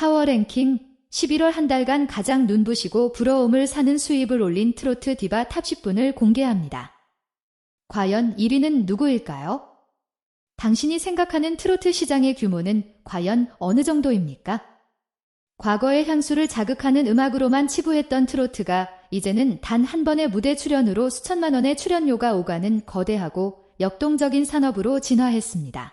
파워랭킹 11월 한 달간 가장 눈부시고 부러움을 사는 수입을 올린 트로트 디바 탑 10분을 공개합니다. 과연 1위는 누구일까요? 당신이 생각하는 트로트 시장의 규모는 과연 어느 정도입니까? 과거의 향수를 자극하는 음악으로만 치부했던 트로트가 이제는 단 한 번의 무대 출연으로 수천만 원의 출연료가 오가는 거대하고 역동적인 산업으로 진화했습니다.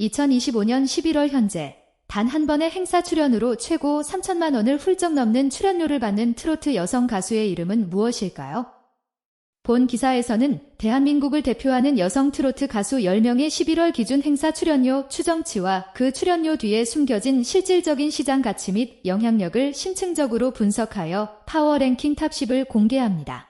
2025년 11월 현재 단 한 번의 행사 출연으로 최고 3천만 원을 훌쩍 넘는 출연료를 받는 트로트 여성 가수의 이름은 무엇일까요? 본 기사에서는 대한민국을 대표하는 여성 트로트 가수 10명의 11월 기준 행사 출연료 추정치와 그 출연료 뒤에 숨겨진 실질적인 시장 가치 및 영향력을 심층적으로 분석하여 파워 랭킹 탑 10을 공개합니다.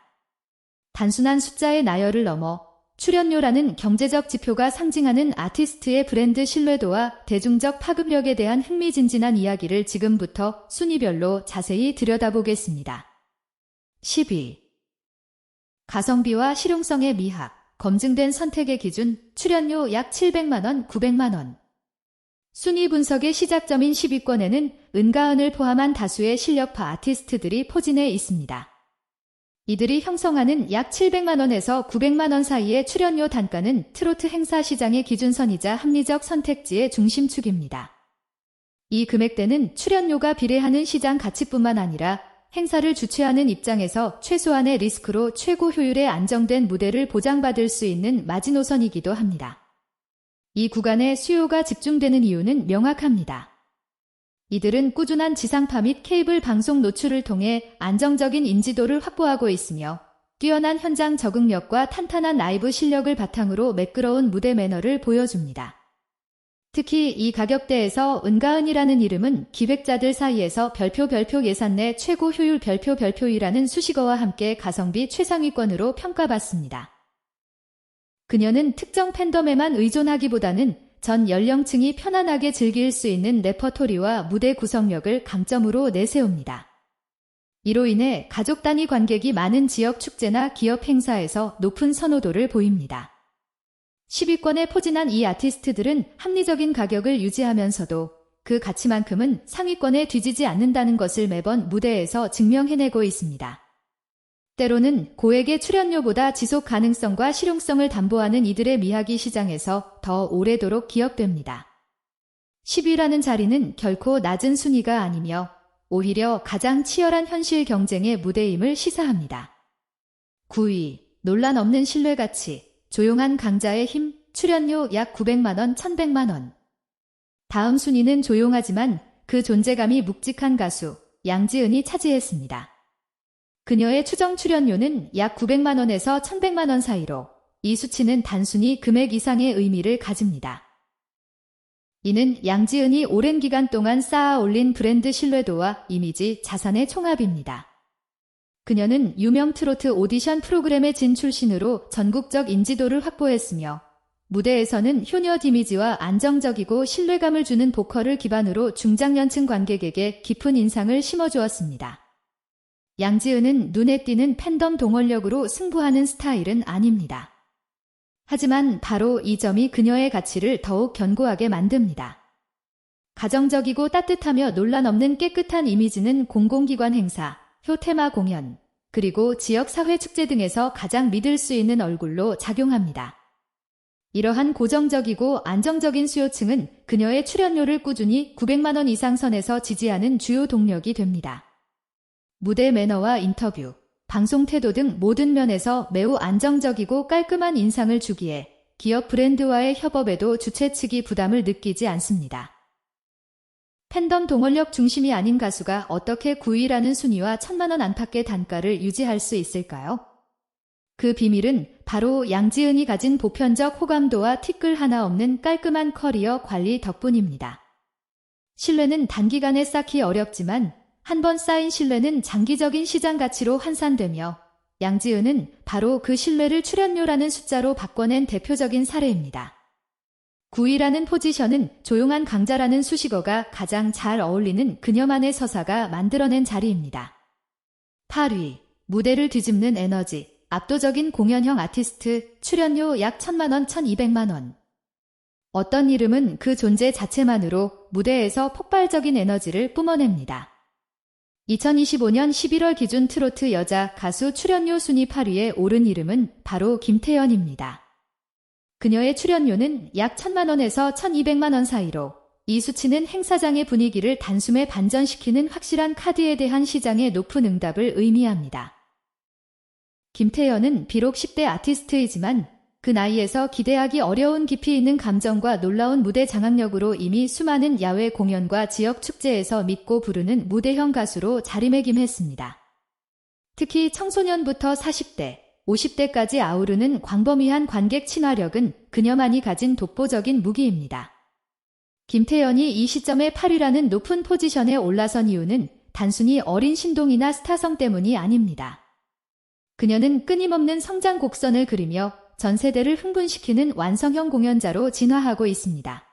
단순한 숫자의 나열을 넘어 출연료라는 경제적 지표가 상징하는 아티스트의 브랜드 신뢰도와 대중적 파급력에 대한 흥미진진한 이야기를 지금부터 순위별로 자세히 들여다보겠습니다. 10위 가성비와 실용성의 미학, 검증된 선택의 기준, 출연료 약 700만원, 900만원. 순위 분석의 시작점인 10위권에는 은가은을 포함한 다수의 실력파 아티스트들이 포진해 있습니다. 이들이 형성하는 약 700만원에서 900만원 사이의 출연료 단가는 트로트 행사 시장의 기준선이자 합리적 선택지의 중심축입니다. 이 금액대는 출연료가 비례하는 시장 가치뿐만 아니라 행사를 주최하는 입장에서 최소한의 리스크로 최고 효율의 안정된 무대를 보장받을 수 있는 마지노선이기도 합니다. 이 구간에 수요가 집중되는 이유는 명확합니다. 이들은 꾸준한 지상파 및 케이블 방송 노출을 통해 안정적인 인지도를 확보하고 있으며 뛰어난 현장 적응력과 탄탄한 라이브 실력을 바탕으로 매끄러운 무대 매너를 보여줍니다. 특히 이 가격대에서 은가은이라는 이름은 기획자들 사이에서 별표 별표 예산 내 최고 효율 별표 별표이라는 수식어와 함께 가성비 최상위권으로 평가받습니다. 그녀는 특정 팬덤에만 의존하기보다는 전 연령층이 편안하게 즐길 수 있는 레퍼토리와 무대 구성력을 강점으로 내세웁니다. 이로 인해 가족 단위 관객이 많은 지역 축제나 기업 행사에서 높은 선호도를 보입니다. 10위권에 포진한 이 아티스트들은 합리적인 가격을 유지하면서도 그 가치만큼은 상위권에 뒤지지 않는다는 것을 매번 무대에서 증명해내고 있습니다. 때로는 고액의 출연료보다 지속 가능성과 실용성을 담보하는 이들의 미학이 시장에서 더 오래도록 기억됩니다. 10위라는 자리는 결코 낮은 순위가 아니며 오히려 가장 치열한 현실 경쟁의 무대임을 시사합니다. 9위, 논란 없는 신뢰 가치, 조용한 강자의 힘, 출연료 약 900만원, 1100만원. 다음 순위는 조용하지만 그 존재감이 묵직한 가수 양지은이 차지했습니다. 그녀의 추정 출연료는 약 900만원에서 1100만원 사이로 이 수치는 단순히 금액 이상의 의미를 가집니다. 이는 양지은이 오랜 기간 동안 쌓아 올린 브랜드 신뢰도와 이미지, 자산의 총합입니다. 그녀는 유명 트로트 오디션 프로그램의 진 출신으로 전국적 인지도를 확보했으며 무대에서는 효녀 이미지와 안정적이고 신뢰감을 주는 보컬을 기반으로 중장년층 관객에게 깊은 인상을 심어주었습니다. 양지은은 눈에 띄는 팬덤 동원력으로 승부하는 스타일은 아닙니다. 하지만 바로 이 점이 그녀의 가치를 더욱 견고하게 만듭니다. 가정적이고 따뜻하며 논란 없는 깨끗한 이미지는 공공기관 행사, 효테마 공연, 그리고 지역 사회 축제 등에서 가장 믿을 수 있는 얼굴로 작용합니다. 이러한 고정적이고 안정적인 수요층은 그녀의 출연료를 꾸준히 900만원 이상 선에서 지지하는 주요 동력이 됩니다. 무대 매너와 인터뷰, 방송 태도 등 모든 면에서 매우 안정적이고 깔끔한 인상을 주기에 기업 브랜드와의 협업에도 주최 측이 부담을 느끼지 않습니다. 팬덤 동원력 중심이 아닌 가수가 어떻게 9위라는 순위와 천만원 안팎의 단가를 유지할 수 있을까요? 그 비밀은 바로 양지은이 가진 보편적 호감도와 티끌 하나 없는 깔끔한 커리어 관리 덕분입니다. 신뢰는 단기간에 쌓기 어렵지만 한 번 쌓인 신뢰는 장기적인 시장 가치로 환산되며 양지은은 바로 그 신뢰를 출연료라는 숫자로 바꿔낸 대표적인 사례입니다. 9위라는 포지션은 조용한 강자라는 수식어가 가장 잘 어울리는 그녀만의 서사가 만들어낸 자리입니다. 8위, 무대를 뒤집는 에너지, 압도적인 공연형 아티스트, 출연료 약 1000만원, 1200만원. 어떤 이름은 그 존재 자체만으로 무대에서 폭발적인 에너지를 뿜어냅니다. 2025년 11월 기준 트로트 여자 가수 출연료 순위 8위에 오른 이름은 바로 김태연입니다. 그녀의 출연료는 약 1000만원에서 1200만원 사이로 이 수치는 행사장의 분위기를 단숨에 반전시키는 확실한 카드에 대한 시장의 높은 응답을 의미합니다. 김태연은 비록 10대 아티스트이지만 그 나이에서 기대하기 어려운 깊이 있는 감정과 놀라운 무대 장악력으로 이미 수많은 야외 공연과 지역 축제에서 믿고 부르는 무대형 가수로 자리매김했습니다. 특히 청소년부터 40대, 50대까지 아우르는 광범위한 관객 친화력은 그녀만이 가진 독보적인 무기입니다. 김태연이 이 시점에 8위라는 높은 포지션에 올라선 이유는 단순히 어린 신동이나 스타성 때문이 아닙니다. 그녀는 끊임없는 성장 곡선을 그리며 전 세대를 흥분시키는 완성형 공연자로 진화하고 있습니다.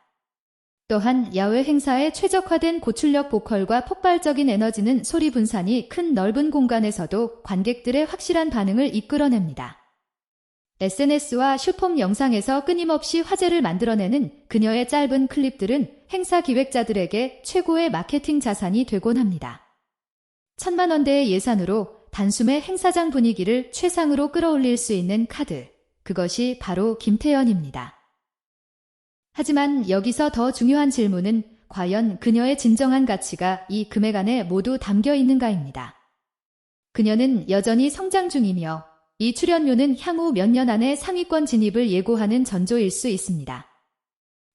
또한 야외 행사에 최적화된 고출력 보컬과 폭발적인 에너지는 소리 분산이 큰 넓은 공간에서도 관객들의 확실한 반응을 이끌어냅니다. SNS와 슈폼 영상에서 끊임없이 화제를 만들어내는 그녀의 짧은 클립들은 행사 기획자들에게 최고의 마케팅 자산이 되곤 합니다. 천만 원대의 예산으로 단숨에 행사장 분위기를 최상으로 끌어올릴 수 있는 카드. 그것이 바로 김태연입니다. 하지만 여기서 더 중요한 질문은 과연 그녀의 진정한 가치가 이 금액 안에 모두 담겨 있는가입니다. 그녀는 여전히 성장 중이며 이 출연료는 향후 몇 년 안에 상위권 진입을 예고하는 전조일 수 있습니다.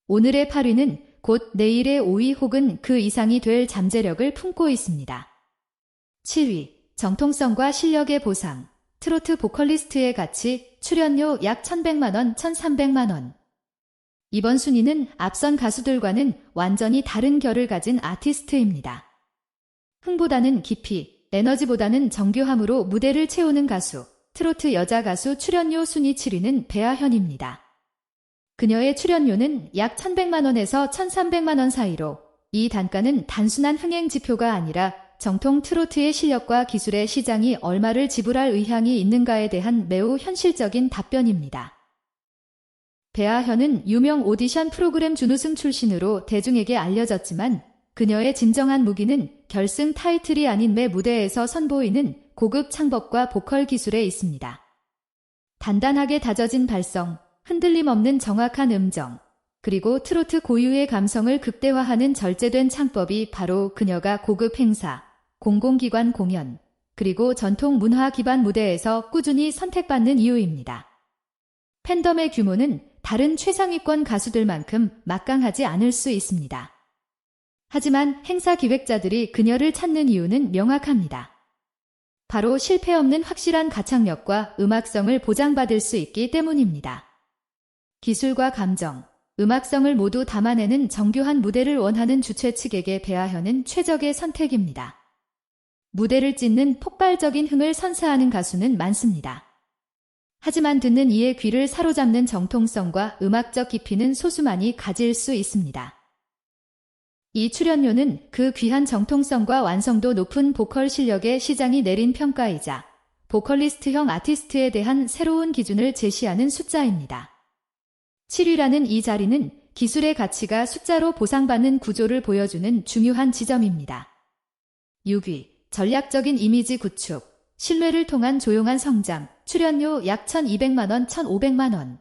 오늘의 8위는 곧 내일의 5위 혹은 그 이상이 될 잠재력을 품고 있습니다. 7위 정통성과 실력의 보상 트로트 보컬리스트의 가치 출연료 약 1100만원, 1300만원. 이번 순위는 앞선 가수들과는 완전히 다른 결을 가진 아티스트입니다. 흥보다는 깊이, 에너지보다는 정교함으로 무대를 채우는 가수, 트로트 여자 가수 출연료 순위 7위는 배아현입니다. 그녀의 출연료는 약 1100만원에서 1300만원 사이로 이 단가는 단순한 흥행 지표가 아니라 정통 트로트의 실력과 기술의 시장이 얼마를 지불할 의향이 있는가에 대한 매우 현실적인 답변입니다. 배아현은 유명 오디션 프로그램 준우승 출신으로 대중에게 알려졌지만 그녀의 진정한 무기는 결승 타이틀이 아닌 매 무대에서 선보이는 고급 창법과 보컬 기술에 있습니다. 단단하게 다져진 발성, 흔들림 없는 정확한 음정, 그리고 트로트 고유의 감성을 극대화하는 절제된 창법이 바로 그녀가 고급 행사, 공공기관 공연, 그리고 전통 문화 기반 무대에서 꾸준히 선택받는 이유입니다. 팬덤의 규모는 다른 최상위권 가수들만큼 막강하지 않을 수 있습니다. 하지만 행사 기획자들이 그녀를 찾는 이유는 명확합니다. 바로 실패 없는 확실한 가창력과 음악성을 보장받을 수 있기 때문입니다. 기술과 감정, 음악성을 모두 담아내는 정교한 무대를 원하는 주최 측에게 배아현은 최적의 선택입니다. 무대를 찢는 폭발적인 흥을 선사하는 가수는 많습니다. 하지만 듣는 이의 귀를 사로잡는 정통성과 음악적 깊이는 소수만이 가질 수 있습니다. 이 출연료는 그 귀한 정통성과 완성도 높은 보컬 실력의 시장이 내린 평가이자 보컬리스트형 아티스트에 대한 새로운 기준을 제시하는 숫자입니다. 7위라는 이 자리는 기술의 가치가 숫자로 보상받는 구조를 보여주는 중요한 지점입니다. 6위 전략적인 이미지 구축, 신뢰를 통한 조용한 성장, 출연료 약 1200만원, 1500만원.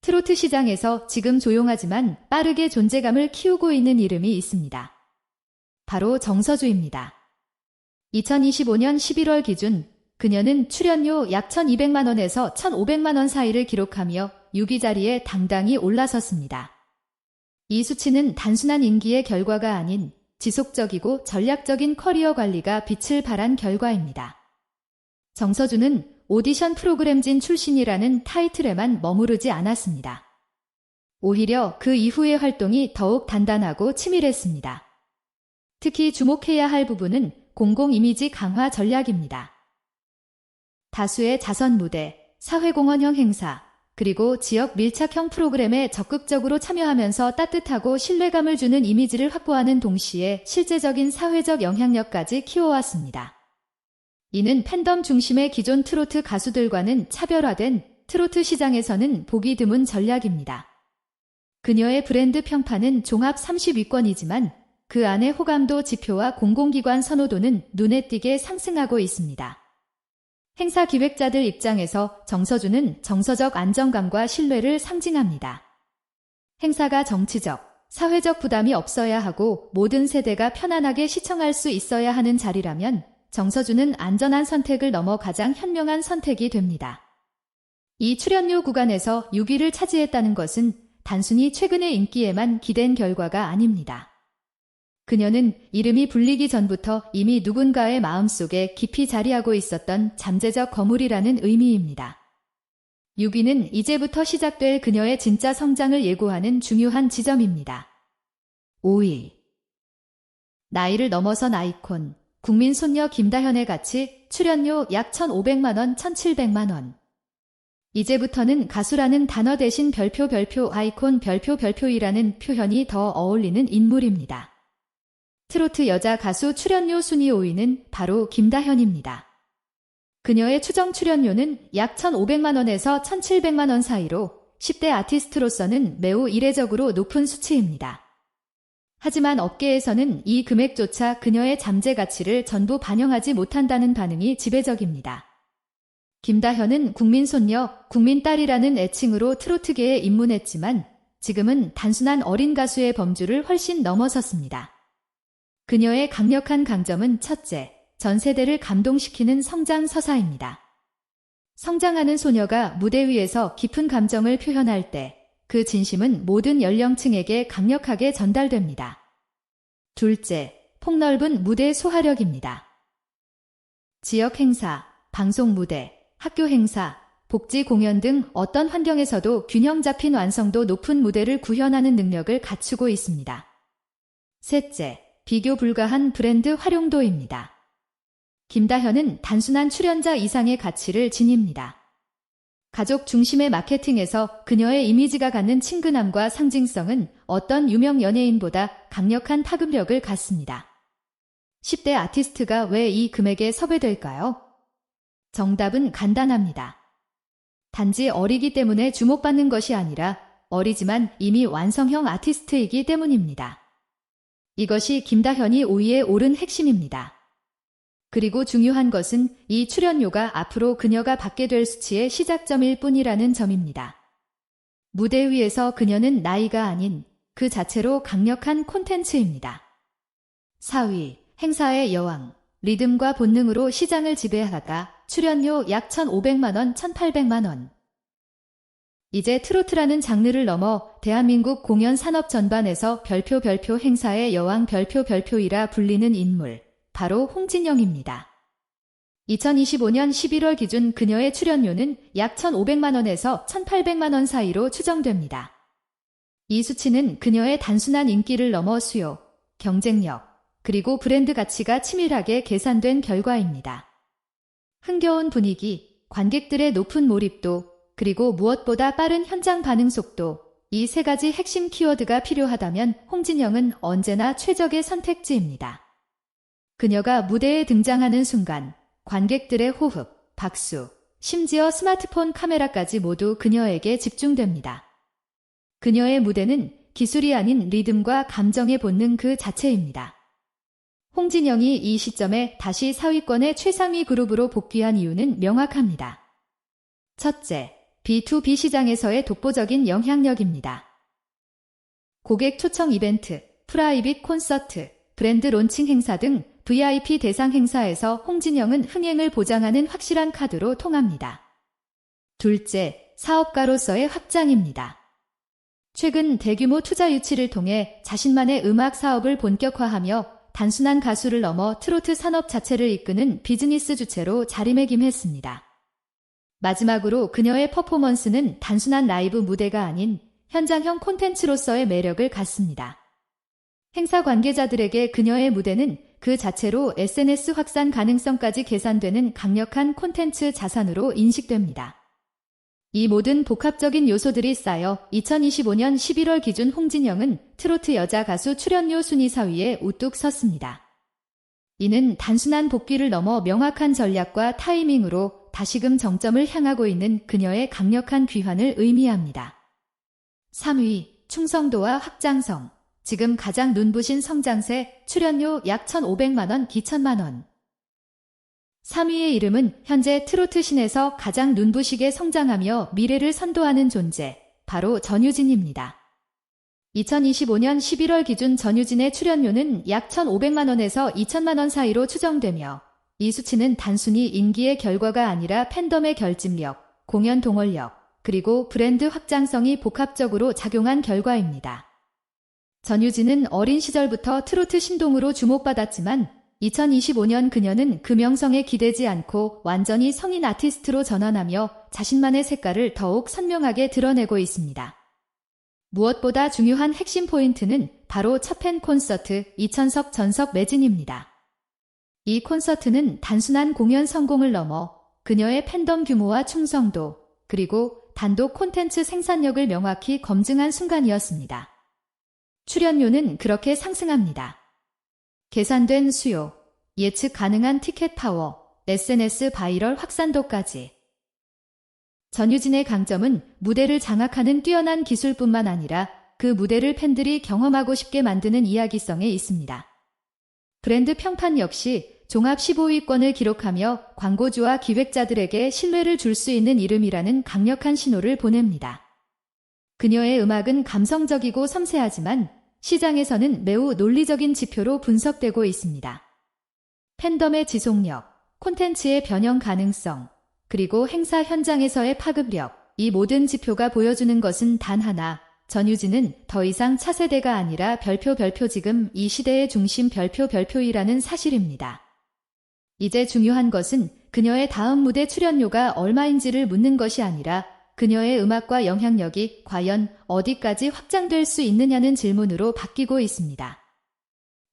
트로트 시장에서 지금 조용하지만 빠르게 존재감을 키우고 있는 이름이 있습니다. 바로 정서주입니다. 2025년 11월 기준 그녀는 출연료 약 1200만원에서 1500만원 사이를 기록하며 6위 자리에 당당히 올라섰습니다. 이 수치는 단순한 인기의 결과가 아닌 지속적이고 전략적인 커리어 관리가 빛을 발한 결과입니다. 정서준은 오디션 프로그램진 출신이라는 타이틀에만 머무르지 않았습니다. 오히려 그 이후의 활동이 더욱 단단하고 치밀했습니다. 특히 주목해야 할 부분은 공공 이미지 강화 전략입니다. 다수의 자선 무대, 사회공헌형 행사, 그리고 지역 밀착형 프로그램에 적극적으로 참여하면서 따뜻하고 신뢰감을 주는 이미지를 확보하는 동시에 실제적인 사회적 영향력까지 키워왔습니다. 이는 팬덤 중심의 기존 트로트 가수들과는 차별화된 트로트 시장에서는 보기 드문 전략입니다. 그녀의 브랜드 평판은 종합 30위권이지만 그 안에 호감도 지표와 공공기관 선호도는 눈에 띄게 상승하고 있습니다. 행사 기획자들 입장에서 정서주는 정서적 안정감과 신뢰를 상징합니다. 행사가 정치적, 사회적 부담이 없어야 하고 모든 세대가 편안하게 시청할 수 있어야 하는 자리라면 정서주는 안전한 선택을 넘어 가장 현명한 선택이 됩니다. 이 출연료 구간에서 6위를 차지했다는 것은 단순히 최근의 인기에만 기댄 결과가 아닙니다. 그녀는 이름이 불리기 전부터 이미 누군가의 마음속에 깊이 자리하고 있었던 잠재적 거물이라는 의미입니다. 6위는 이제부터 시작될 그녀의 진짜 성장을 예고하는 중요한 지점입니다. 5위 나이를 넘어선 아이콘 국민 손녀 김다현의 가치 출연료 약 1,500만원, 1,700만원 이제부터는 가수라는 단어 대신 별표 별표 아이콘 별표 별표이라는 표현이 더 어울리는 인물입니다. 트로트 여자 가수 출연료 순위 5위는 바로 김다현입니다. 그녀의 추정 출연료는 약 1,500만원에서 1,700만원 사이로 10대 아티스트로서는 매우 이례적으로 높은 수치입니다. 하지만 업계에서는 이 금액조차 그녀의 잠재 가치를 전부 반영하지 못한다는 반응이 지배적입니다. 김다현은 국민손녀, 국민딸이라는 애칭으로 트로트계에 입문했지만 지금은 단순한 어린 가수의 범주를 훨씬 넘어섰습니다. 그녀의 강력한 강점은 첫째, 전 세대를 감동시키는 성장 서사입니다. 성장하는 소녀가 무대 위에서 깊은 감정을 표현할 때 그 진심은 모든 연령층에게 강력하게 전달됩니다. 둘째, 폭넓은 무대 소화력입니다. 지역 행사, 방송 무대, 학교 행사, 복지 공연 등 어떤 환경에서도 균형 잡힌 완성도 높은 무대를 구현하는 능력을 갖추고 있습니다. 셋째, 비교 불가한 브랜드 활용도입니다. 김다현은 단순한 출연자 이상의 가치를 지닙니다. 가족 중심의 마케팅에서 그녀의 이미지가 갖는 친근함과 상징성은 어떤 유명 연예인보다 강력한 파급력을 갖습니다. 10대 아티스트가 왜 이 금액에 섭외될까요? 정답은 간단합니다. 단지 어리기 때문에 주목받는 것이 아니라 어리지만 이미 완성형 아티스트이기 때문입니다. 이것이 김다현이 5위에 오른 핵심입니다. 그리고 중요한 것은 이 출연료가 앞으로 그녀가 받게 될 수치의 시작점일 뿐이라는 점입니다. 무대 위에서 그녀는 나이가 아닌 그 자체로 강력한 콘텐츠입니다. 4위, 행사의 여왕, 리듬과 본능으로 시장을 지배하다가 출연료 약 1,500만원, 1,800만원. 이제 트로트라는 장르를 넘어 대한민국 공연 산업 전반에서 별표 별표 행사의 여왕 별표 별표이라 불리는 인물, 바로 홍진영입니다. 2025년 11월 기준 그녀의 출연료는 약 1,500만원에서 1,800만원 사이로 추정됩니다. 이 수치는 그녀의 단순한 인기를 넘어 수요, 경쟁력, 그리고 브랜드 가치가 치밀하게 계산된 결과입니다. 흥겨운 분위기, 관객들의 높은 몰입도, 그리고 무엇보다 빠른 현장 반응 속도, 이 세 가지 핵심 키워드가 필요하다면 홍진영은 언제나 최적의 선택지입니다. 그녀가 무대에 등장하는 순간 관객들의 호흡, 박수, 심지어 스마트폰 카메라까지 모두 그녀에게 집중됩니다. 그녀의 무대는 기술이 아닌 리듬과 감정의 본능 그 자체입니다. 홍진영이 이 시점에 다시 사위권의 최상위 그룹으로 복귀한 이유는 명확합니다. 첫째, B2B 시장에서의 독보적인 영향력입니다. 고객 초청 이벤트, 프라이빗 콘서트, 브랜드 론칭 행사 등 VIP 대상 행사에서 홍진영은 흥행을 보장하는 확실한 카드로 통합니다. 둘째, 사업가로서의 확장입니다. 최근 대규모 투자 유치를 통해 자신만의 음악 사업을 본격화하며 단순한 가수를 넘어 트로트 산업 자체를 이끄는 비즈니스 주체로 자리매김했습니다. 마지막으로 그녀의 퍼포먼스는 단순한 라이브 무대가 아닌 현장형 콘텐츠로서의 매력을 갖습니다. 행사 관계자들에게 그녀의 무대는 그 자체로 SNS 확산 가능성까지 계산되는 강력한 콘텐츠 자산으로 인식됩니다. 이 모든 복합적인 요소들이 쌓여 2025년 11월 기준 홍진영은 트로트 여자 가수 출연료 순위 4위에 우뚝 섰습니다. 이는 단순한 복귀를 넘어 명확한 전략과 타이밍으로 다시금 정점을 향하고 있는 그녀의 강력한 귀환을 의미합니다. 3위, 충성도와 확장성, 지금 가장 눈부신 성장세, 출연료 약 1,500만원, 기천만원. 3위의 이름은 현재 트로트 신에서 가장 눈부시게 성장하며 미래를 선도하는 존재, 바로 전유진입니다. 2025년 11월 기준 전유진의 출연료는 약 1,500만원에서 2천만원 사이로 추정되며 이 수치는 단순히 인기의 결과가 아니라 팬덤의 결집력, 공연 동원력, 그리고 브랜드 확장성이 복합적으로 작용한 결과입니다. 전유진은 어린 시절부터 트로트 신동으로 주목받았지만 2025년 그녀는 그 명성에 기대지 않고 완전히 성인 아티스트로 전환하며 자신만의 색깔을 더욱 선명하게 드러내고 있습니다. 무엇보다 중요한 핵심 포인트는 바로 첫 팬 콘서트 이천석 전석 매진입니다. 이 콘서트는 단순한 공연 성공을 넘어 그녀의 팬덤 규모와 충성도, 그리고 단독 콘텐츠 생산력을 명확히 검증한 순간이었습니다. 출연료는 그렇게 상승합니다. 계산된 수요, 예측 가능한 티켓 파워, SNS 바이럴 확산도까지. 전유진의 강점은 무대를 장악하는 뛰어난 기술뿐만 아니라 그 무대를 팬들이 경험하고 싶게 만드는 이야기성에 있습니다. 브랜드 평판 역시 종합 15위권을 기록하며 광고주와 기획자들에게 신뢰를 줄 수 있는 이름이라는 강력한 신호를 보냅니다. 그녀의 음악은 감성적이고 섬세하지만 시장에서는 매우 논리적인 지표로 분석되고 있습니다. 팬덤의 지속력, 콘텐츠의 변형 가능성, 그리고 행사 현장에서의 파급력, 이 모든 지표가 보여주는 것은 단 하나, 전유진은 더 이상 차세대가 아니라 별표 별표 지금 이 시대의 중심 별표 별표이라는 사실입니다. 이제 중요한 것은 그녀의 다음 무대 출연료가 얼마인지를 묻는 것이 아니라 그녀의 음악과 영향력이 과연 어디까지 확장될 수 있느냐는 질문으로 바뀌고 있습니다.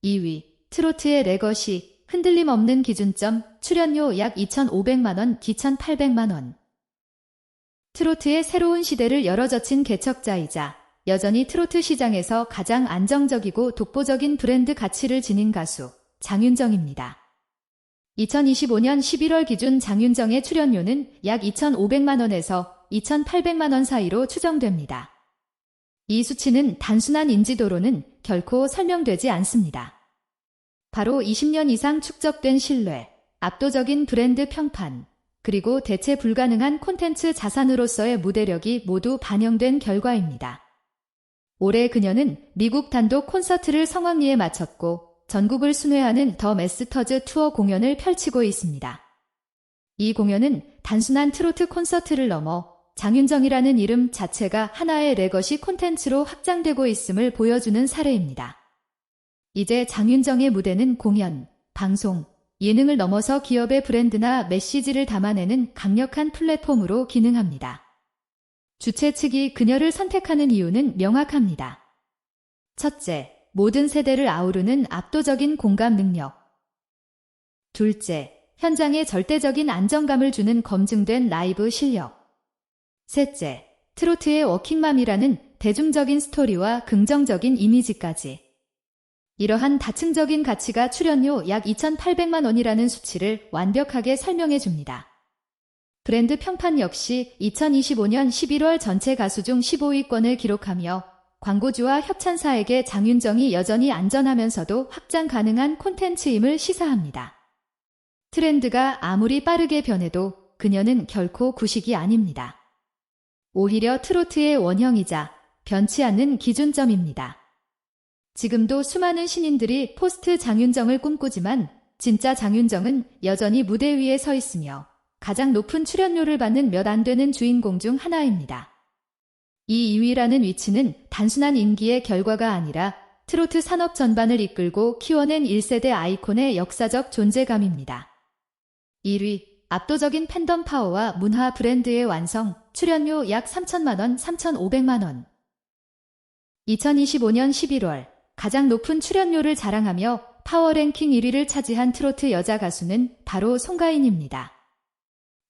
2위, 트로트의 레거시, 흔들림 없는 기준점, 출연료 약 2,500만원, 기천 800만원. 트로트의 새로운 시대를 열어젖힌 개척자이자 여전히 트로트 시장에서 가장 안정적이고 독보적인 브랜드 가치를 지닌 가수, 장윤정입니다. 2025년 11월 기준 장윤정의 출연료는 약 2,500만원에서 2,800만원 사이로 추정됩니다. 이 수치는 단순한 인지도로는 결코 설명되지 않습니다. 바로 20년 이상 축적된 신뢰, 압도적인 브랜드 평판, 그리고 대체 불가능한 콘텐츠 자산으로서의 무대력이 모두 반영된 결과입니다. 올해 그녀는 미국 단독 콘서트를 성황리에 마쳤고 전국을 순회하는 더 메스터즈 투어 공연을 펼치고 있습니다. 이 공연은 단순한 트로트 콘서트를 넘어 장윤정이라는 이름 자체가 하나의 레거시 콘텐츠로 확장되고 있음을 보여주는 사례입니다. 이제 장윤정의 무대는 공연, 방송, 예능을 넘어서 기업의 브랜드나 메시지를 담아내는 강력한 플랫폼으로 기능합니다. 주최 측이 그녀를 선택하는 이유는 명확합니다. 첫째, 모든 세대를 아우르는 압도적인 공감 능력. 둘째, 현장에 절대적인 안정감을 주는 검증된 라이브 실력. 셋째, 트로트의 워킹맘이라는 대중적인 스토리와 긍정적인 이미지까지. 이러한 다층적인 가치가 출연료 약 2,800만 원이라는 수치를 완벽하게 설명해 줍니다. 브랜드 평판 역시 2025년 11월 전체 가수 중 15위권을 기록하며 광고주와 협찬사에게 장윤정이 여전히 안전하면서도 확장 가능한 콘텐츠임을 시사합니다. 트렌드가 아무리 빠르게 변해도 그녀는 결코 구식이 아닙니다. 오히려 트로트의 원형이자 변치 않는 기준점입니다. 지금도 수많은 신인들이 포스트 장윤정을 꿈꾸지만 진짜 장윤정은 여전히 무대 위에 서 있으며 가장 높은 출연료를 받는 몇 안 되는 주인공 중 하나입니다. 이 2위라는 위치는 단순한 인기의 결과가 아니라 트로트 산업 전반을 이끌고 키워낸 1세대 아이콘의 역사적 존재감입니다. 1위, 압도적인 팬덤 파워와 문화 브랜드의 완성, 출연료 약 3천만원, 3,500만원. 2025년 11월 가장 높은 출연료를 자랑하며 파워랭킹 1위를 차지한 트로트 여자 가수는 바로 송가인입니다.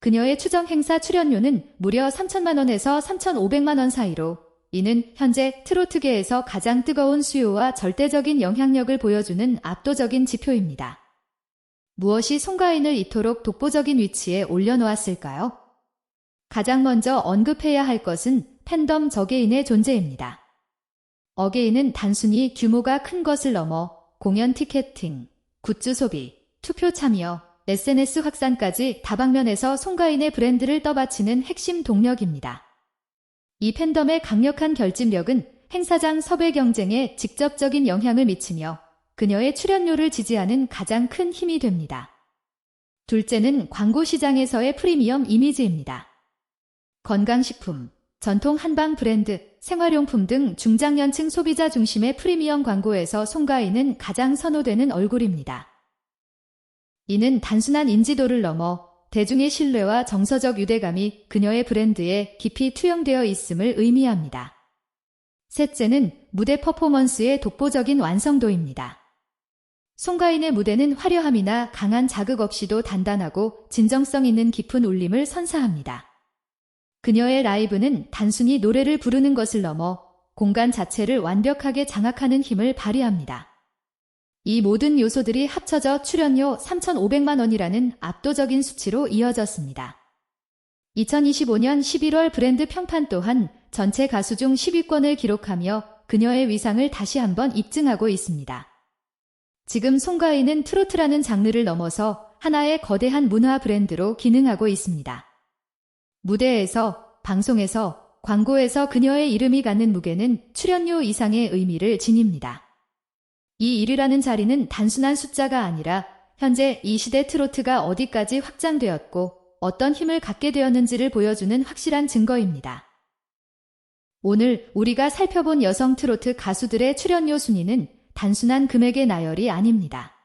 그녀의 추정 행사 출연료는 무려 3천만 원에서 3,500만 원 사이로 이는 현재 트로트계에서 가장 뜨거운 수요와 절대적인 영향력을 보여주는 압도적인 지표입니다. 무엇이 송가인을 이토록 독보적인 위치에 올려놓았을까요? 가장 먼저 언급해야 할 것은 팬덤 저개인의 존재입니다. 어게인은 단순히 규모가 큰 것을 넘어 공연 티켓팅, 굿즈 소비, 투표 참여, SNS 확산까지 다방면에서 송가인의 브랜드를 떠받치는 핵심 동력입니다. 이 팬덤의 강력한 결집력은 행사장 섭외 경쟁에 직접적인 영향을 미치며 그녀의 출연료를 지지하는 가장 큰 힘이 됩니다. 둘째는 광고 시장에서의 프리미엄 이미지입니다. 건강식품, 전통 한방 브랜드, 생활용품 등 중장년층 소비자 중심의 프리미엄 광고에서 송가인은 가장 선호되는 얼굴입니다. 이는 단순한 인지도를 넘어 대중의 신뢰와 정서적 유대감이 그녀의 브랜드에 깊이 투영되어 있음을 의미합니다. 셋째는 무대 퍼포먼스의 독보적인 완성도입니다. 송가인의 무대는 화려함이나 강한 자극 없이도 단단하고 진정성 있는 깊은 울림을 선사합니다. 그녀의 라이브는 단순히 노래를 부르는 것을 넘어 공간 자체를 완벽하게 장악하는 힘을 발휘합니다. 이 모든 요소들이 합쳐져 출연료 3,500만 원이라는 압도적인 수치로 이어졌습니다. 2025년 11월 브랜드 평판 또한 전체 가수 중 10위권을 기록하며 그녀의 위상을 다시 한번 입증하고 있습니다. 지금 송가인은 트로트라는 장르를 넘어서 하나의 거대한 문화 브랜드로 기능하고 있습니다. 무대에서, 방송에서, 광고에서 그녀의 이름이 갖는 무게는 출연료 이상의 의미를 지닙니다. 이 1위라는 자리는 단순한 숫자가 아니라 현재 이 시대 트로트가 어디까지 확장되었고 어떤 힘을 갖게 되었는지를 보여주는 확실한 증거입니다. 오늘 우리가 살펴본 여성 트로트 가수들의 출연료 순위는 단순한 금액의 나열이 아닙니다.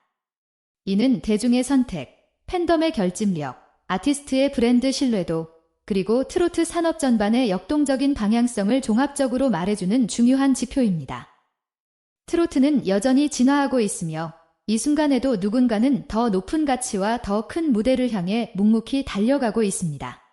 이는 대중의 선택, 팬덤의 결집력, 아티스트의 브랜드 신뢰도, 그리고 트로트 산업 전반의 역동적인 방향성을 종합적으로 말해주는 중요한 지표입니다. 트로트는 여전히 진화하고 있으며 이 순간에도 누군가는 더 높은 가치와 더 큰 무대를 향해 묵묵히 달려가고 있습니다.